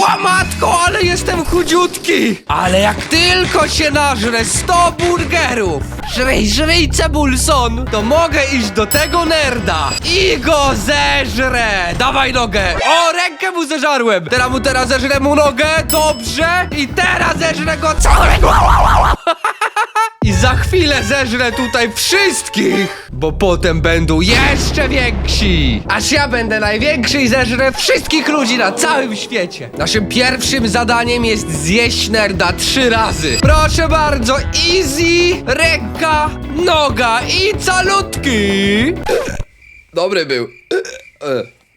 Łamatko, ale jestem chudziutki! Ale jak tylko się nażrę 100 burgerów, żryj, żryj cebulson, to mogę iść do tego nerda i go zeżrę! Dawaj nogę! O, rękę mu zeżarłem! Teraz mu teraz zeżrę mu nogę, dobrze! I teraz zeżrę go całego! I za chwilę zeżrę tutaj wszystkich, bo potem będą jeszcze więksi. Aż ja będę największy i zeżrę wszystkich ludzi na całym świecie. Naszym pierwszym zadaniem jest zjeść nerda trzy razy. Proszę bardzo, easy, ręka, noga i calutki. Dobry był.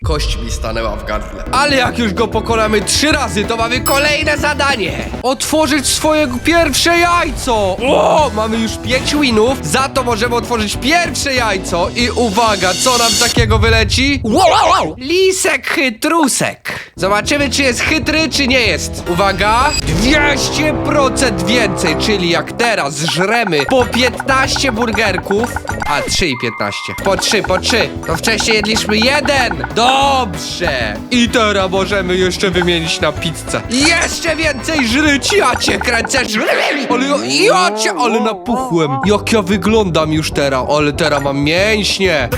Kość mi stanęła w gardle. Ale jak już go pokonamy trzy razy, to mamy kolejne zadanie. Otworzyć swoje pierwsze jajco. O, mamy już pięć winów. Za to możemy otworzyć pierwsze jajco. I uwaga, co nam takiego wyleci? Lisek chytrusek. Zobaczymy, czy jest chytry, czy nie jest. Uwaga. 200% więcej, czyli jak teraz żremy po 15 burgerków. A, 3 i 15. Po 3, po 3. To wcześniej jedliśmy jeden. Dobrze. I teraz możemy jeszcze wymienić na pizzę. Jeszcze więcej żryć, ja cię kręcę. Ale ja, ja cię, ale napuchłem. Jak ja wyglądam już teraz, ale teraz mam mięśnie.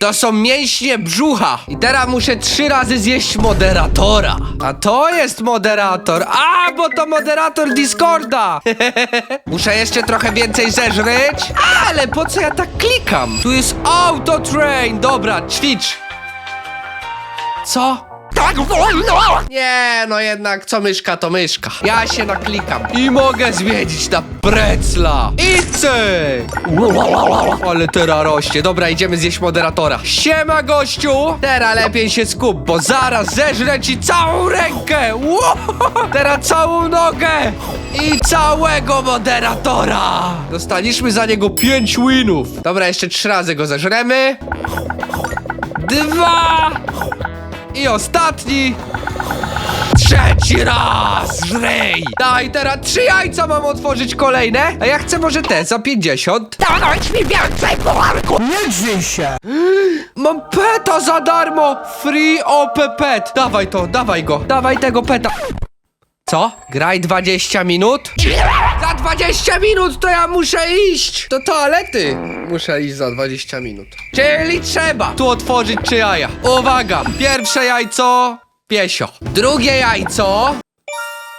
To są mięśnie brzucha. I teraz muszę trzy razy zjeść moderatora. A to jest moderator. A, bo to moderator Discorda. muszę jeszcze trochę więcej zeżreć. Ale po co ja tak klikam? Tu jest auto train. Dobra, ćwicz. Co? Tak wolno! Nie, no jednak co myszka to myszka. Ja się naklikam i mogę zmienić na precla. I cyk! Ale teraz rośnie. Dobra, idziemy zjeść moderatora. Siema, gościu! Teraz lepiej się skup, bo zaraz zeżrę ci całą rękę! Ło! Teraz całą nogę! I całego moderatora! Dostaliśmy za niego pięć winów. Dobra, jeszcze trzy razy go zeżremy. Dwa! I ostatni! Trzeci raz! Żrej! Daj, teraz trzy jajca mam otworzyć kolejne, a ja chcę może te za 50. Dać mi więcej pucharku! Nie drzyj się! Mam peta za darmo! Free OP pet! Dawaj to, dawaj go, dawaj tego peta. Co? Graj 20 minut? Za 20 minut to ja muszę iść! Do toalety! Muszę iść za 20 minut. Czyli trzeba tu otworzyć trzy jaja. Uwaga! Pierwsze jajco... Piesio. Drugie jajco...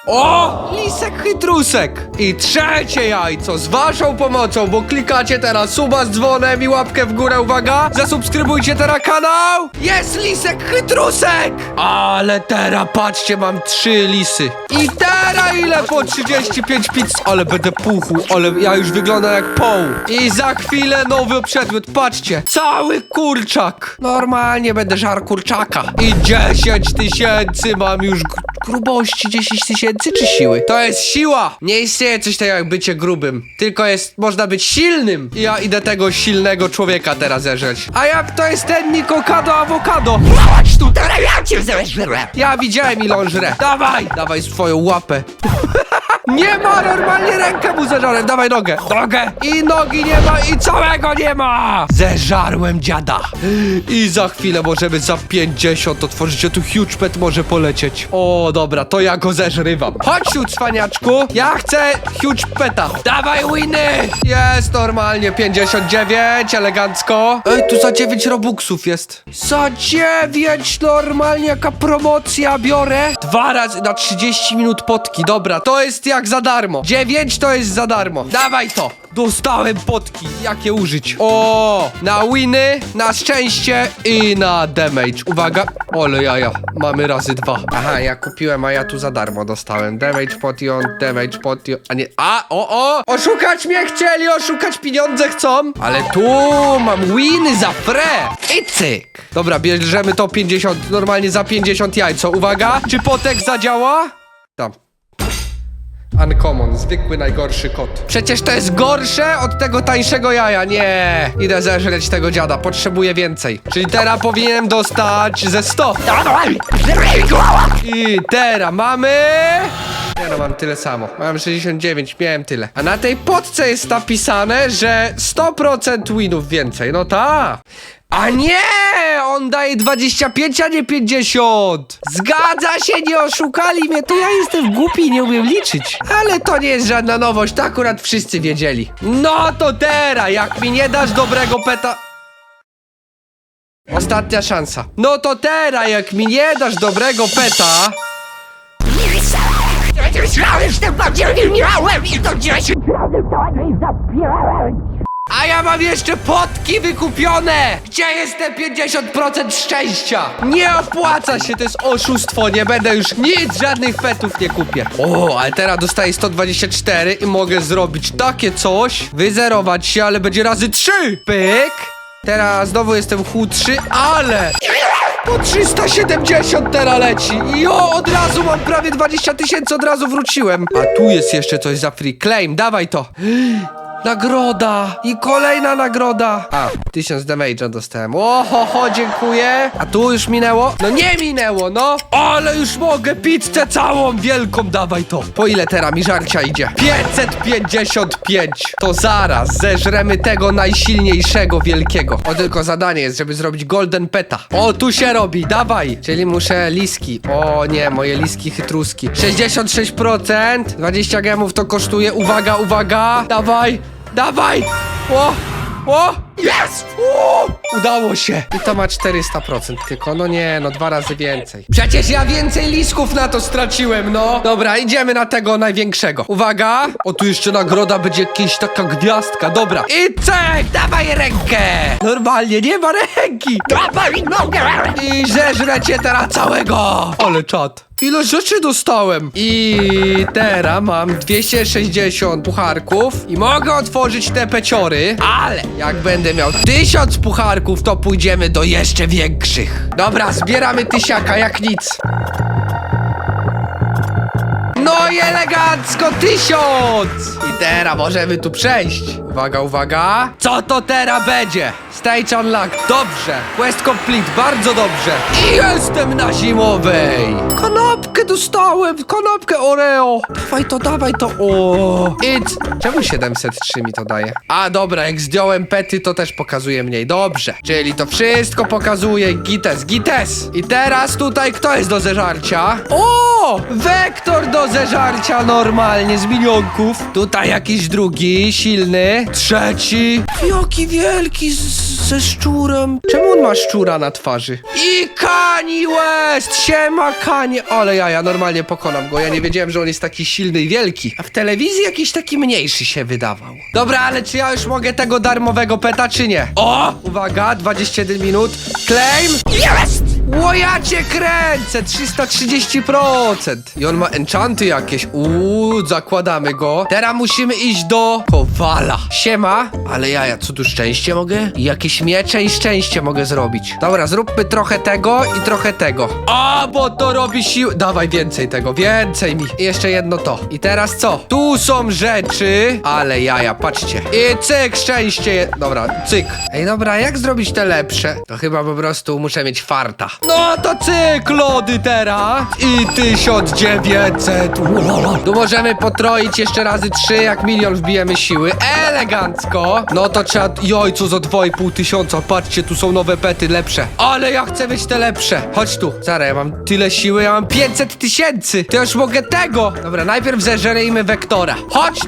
O! Lisek chytrusek! I trzecie jajco z waszą pomocą, bo klikacie teraz suba z dzwonem i łapkę w górę, uwaga! Zasubskrybujcie teraz kanał! Jest lisek chytrusek! Ale teraz patrzcie, mam trzy lisy. I teraz ile po 35 pizz? Ale będę puchł, ale ja już wyglądam jak poł. I za chwilę nowy przedmiot, patrzcie! Cały kurczak! Normalnie będę żar kurczaka. I 10 tysięcy mam już gr- grubości 10 tysięcy czy siły? To jest siła! Nie istnieje coś takiego jak bycie grubym. Tylko jest, można być silnym. I ja idę tego silnego człowieka teraz zerzeć. A jak to jest ten Nikokado Awokado? Chodź tu, teraz ja cię zeżrę! Ja widziałem ilą żre. Dawaj! Dawaj swoją łapę. Nie ma normalnie rękę mu zeżarłem. Dawaj nogę. Nogę. I nogi nie ma i całego nie ma. Zeżarłem dziada. I za chwilę możemy za 50 otworzyć. A tu huge pet może polecieć. O, dobra, to ja go zeżrywam. Chodź tu, cwaniaczku. Ja chcę huge peta. Dawaj winy. Jest normalnie 59, elegancko. Ej, tu za 9 robuxów jest. Za 9 normalnie, jaka promocja biorę. Dwa razy na 30 minut potki. Dobra, to jest jak za darmo. 9 to jest za darmo. Dawaj to. Dostałem potki. Jakie użyć? O, na winy, na szczęście i na damage. Uwaga. Ole jaja. Mamy razy dwa. Aha, ja kupiłem, a ja tu za darmo dostałem. Damage potion, damage potion. A nie. A, o, o! Oszukać mnie chcieli, oszukać pieniądze chcą. Ale tu mam winy za free. I cyk. Dobra, bierzemy to 50, normalnie za 50 jajco. Uwaga, czy potek zadziała? Tam. Uncommon, zwykły najgorszy kot. Przecież to jest gorsze od tego tańszego jaja. Nie, idę zeżreć tego dziada, potrzebuję więcej. Czyli teraz powinienem dostać ze 100. Dawaj, żryj go! I teraz mamy... Nie no, mam tyle samo. Mam 69, miałem tyle. A na tej podce jest napisane, że 100% winów więcej. No ta. A nie! On daje 25, a nie 50! Zgadza się, nie oszukali mnie, to ja jestem głupi i nie umiem liczyć. Ale to nie jest żadna nowość, to akurat wszyscy wiedzieli. No to teraz, jak mi nie dasz dobrego peta... Ostatnia szansa. No to teraz, jak mi nie dasz dobrego peta... Myślałem, że bardziej miałem i to gdzieś zapierałem. A ja mam jeszcze potki wykupione! Gdzie jest te 50% szczęścia? Nie opłaca się, to jest oszustwo, nie będę już nic, żadnych petów nie kupię. O, ale teraz dostaję 124 i mogę zrobić takie coś, wyzerować się, ale będzie razy 3! Pyk! Teraz znowu jestem chudszy, ale... Po 370 teraz leci i o, od razu mam prawie 20 tysięcy, od razu wróciłem. A tu jest jeszcze coś za free claim, dawaj to. Nagroda! I kolejna nagroda! A, 1000 damage'a dostałem. Oho, ho, dziękuję. A tu już minęło? No nie minęło, no! Ale już mogę pizzę całą wielką, dawaj to. Po ile teraz mi żarcia idzie? 555! To zaraz zeżremy tego najsilniejszego wielkiego. O, tylko zadanie jest, żeby zrobić golden peta. O, tu się robi, dawaj! Czyli muszę liski. O nie, moje liski chytruski. 66%, 20 gemów to kosztuje. Uwaga, uwaga! Dawaj! Dawaj! O! O! Jest! Udało się! I to ma 400% tylko, no nie, no dwa razy więcej. Przecież ja więcej lisków na to straciłem, no! Dobra, idziemy na tego największego. Uwaga! O, tu jeszcze nagroda będzie jakaś taka gwiazdka, dobra. I cek! Dawaj rękę! Normalnie, nie ma ręki! Dawaj nogę! I zeżrę cię teraz całego! Ale czad. Ile rzeczy dostałem? I teraz mam 260 pucharków i mogę otworzyć te peciory, ale jak będę miał 1000 pucharków, to pójdziemy do jeszcze większych. Dobra, zbieramy tysiaka jak nic. No i elegancko tysiąc! I teraz możemy tu przejść. Uwaga, uwaga. Co to teraz będzie? Stage unlocked. Dobrze. Quest complete. Bardzo dobrze. I jestem na zimowej. Kanapkę dostałem. Kanapkę Oreo. Dawaj to, dawaj to. O. It's... Czemu 703 mi to daje? A, dobra. Jak zdjąłem pety, to też pokazuje mniej. Dobrze. Czyli to wszystko pokazuje. Gites, gites. I teraz tutaj kto jest do zeżarcia? O! Wektor do zeżarcia normalnie z minionków. Tutaj jakiś drugi, silny. Trzeci. Jaki wielki z, ze szczurem. Czemu on ma szczura na twarzy? I Kanye West! Siema Kanye! Ale ja, ja normalnie pokonam go. Ja nie wiedziałem, że on jest taki silny i wielki. A w telewizji jakiś taki mniejszy się wydawał. Dobra, ale czy ja już mogę tego darmowego peta, czy nie? O! Uwaga, 21 minut. Claim! Jest! Ło, ja cię kręcę! 330%! I on ma enchanty jakieś. Uuu, zakładamy go. Teraz musimy iść do Kowala. Siema. Ale ja, ja co tu szczęście mogę? I jakieś miecze i szczęście mogę zrobić. Dobra, zróbmy trochę tego i trochę tego. A, bo to robi siłę. Dawaj więcej tego, więcej mi. I jeszcze jedno to. I teraz co? Tu są rzeczy. Ale jaja, patrzcie. I cyk, szczęście. Dobra, cyk. Ej, dobra, jak zrobić te lepsze? To chyba po prostu muszę mieć farta. No to cyk, lody teraz. I 1900. Ulala. Tu możemy potroić jeszcze razy 3, jak milion wbijemy siły. Elegancko. No to trzeba... Joj, co za 2,5 tysiąca. Patrzcie, tu są nowe pety, lepsze. Ale ja chcę mieć te lepsze. Chodź tu. Zaraz, ja mam tyle siły, ja mam 500 tysięcy. To już mogę tego. Dobra, najpierw zeżerejmy Wektora. Chodź tu.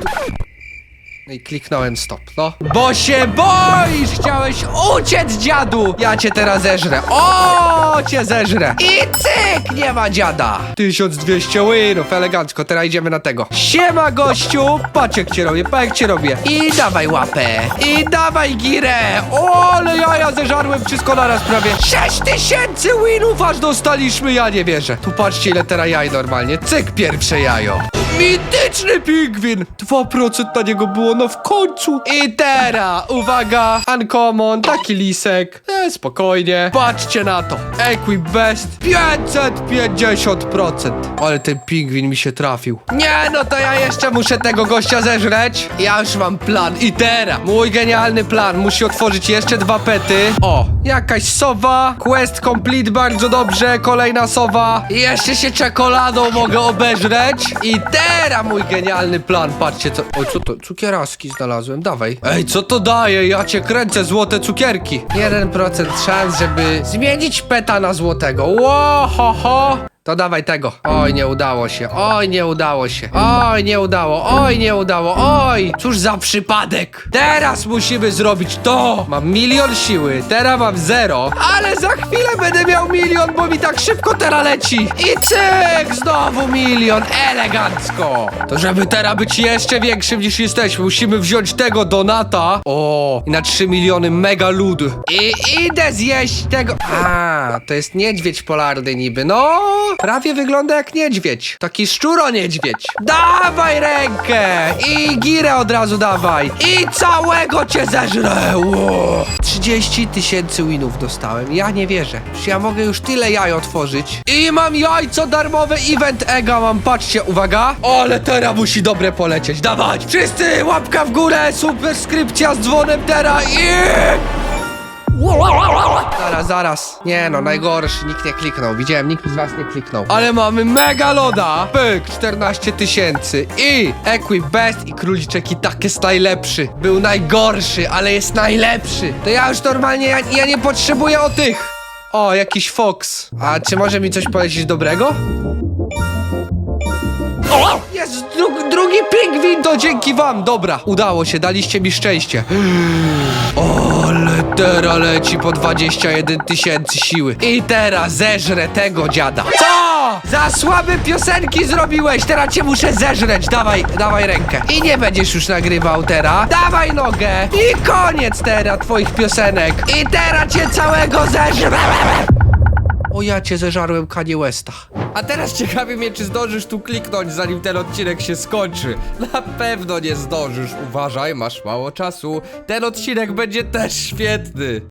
No i kliknąłem stop, no. Bo się boisz! Chciałeś uciec, dziadu! Ja cię teraz zeżrę. O, cię zeżrę. I cyk, nie ma dziada. 1200 winów, elegancko. Teraz idziemy na tego. Siema, gościu! Patrz jak cię robię, patrz jak cię robię. I dawaj łapę. I dawaj girę. O, ale ja, ja zeżarłem wszystko naraz prawie. 6000 winów aż dostaliśmy, ja nie wierzę. Tu patrzcie ile teraz jaj normalnie. Cyk, pierwsze jajo. Mityczny pingwin! 2% na niego było, no w końcu! I teraz, uwaga, uncommon, taki lisek. E, spokojnie. Patrzcie na to. Equip best 550%. Ale ten pingwin mi się trafił. Nie, no to ja jeszcze muszę tego gościa zeżreć. Ja już mam plan. I teraz, mój genialny plan. Musi otworzyć jeszcze dwa pety. O, Jakaś sowa. Quest complete bardzo dobrze. Kolejna sowa. I jeszcze się czekoladą mogę obeżreć. I teraz mój genialny plan. Patrzcie co... Oj, co to? Cukieraski znalazłem. Dawaj. Ej, co to daje? Ja cię kręcę. Złote cukierki. 1% szans, żeby zmienić peta na złotego. Ło, ho, ho. To dawaj tego. Oj, nie udało się. Oj, nie udało się. Oj, nie udało. Oj, nie udało. Oj, cóż za przypadek. Teraz musimy zrobić to. Mam milion siły. Teraz mam zero. Ale za chwilę będę miał milion, bo mi tak szybko teraz leci. I cyk, znowu milion. Elegancko. To żeby teraz być jeszcze większym niż jesteśmy, musimy wziąć tego donata. O, i na 3 miliony mega lud. I idę zjeść tego. A, to jest niedźwiedź polarny niby. No, prawie wygląda jak niedźwiedź. Taki szczuro niedźwiedź. Dawaj rękę i girę od razu dawaj. I całego cię zeżrę. Ło. 30 tysięcy winów dostałem. Ja nie wierzę. Czy ja mogę już tyle jaj otworzyć? I mam jajco darmowe, event ega mam. Patrzcie, uwaga. Ale teraz musi dobre polecieć. Dawać. Wszyscy łapka w górę, subskrypcja z dzwonem teraz i... Zaraz, zaraz. Nie no, najgorszy, nikt nie kliknął. Widziałem, nikt z was nie kliknął. Ale mamy mega loda! Pyk, 14 tysięcy. I Equip Best i króliczek i tak jest najlepszy. Był najgorszy, ale jest najlepszy. To ja już normalnie, ja, ja nie potrzebuję o tych. O, jakiś Fox. A czy może mi coś polecić dobrego? O! Jest dru drugi pingwin, to dzięki wam. Dobra, udało się, daliście mi szczęście. Ale teraz leci po 21 tysięcy siły. I teraz zeżrę tego dziada. Co? Za słabe piosenki zrobiłeś, teraz cię muszę zeżreć. Dawaj, dawaj rękę. I nie będziesz już nagrywał teraz. Dawaj nogę. I koniec teraz twoich piosenek. I teraz cię całego zeżrę. O ja cię zeżarłem Kanye Westa. A teraz ciekawi mnie, czy zdążysz tu kliknąć, zanim ten odcinek się skończy. Na pewno nie zdążysz. Uważaj, masz mało czasu. Ten odcinek będzie też świetny.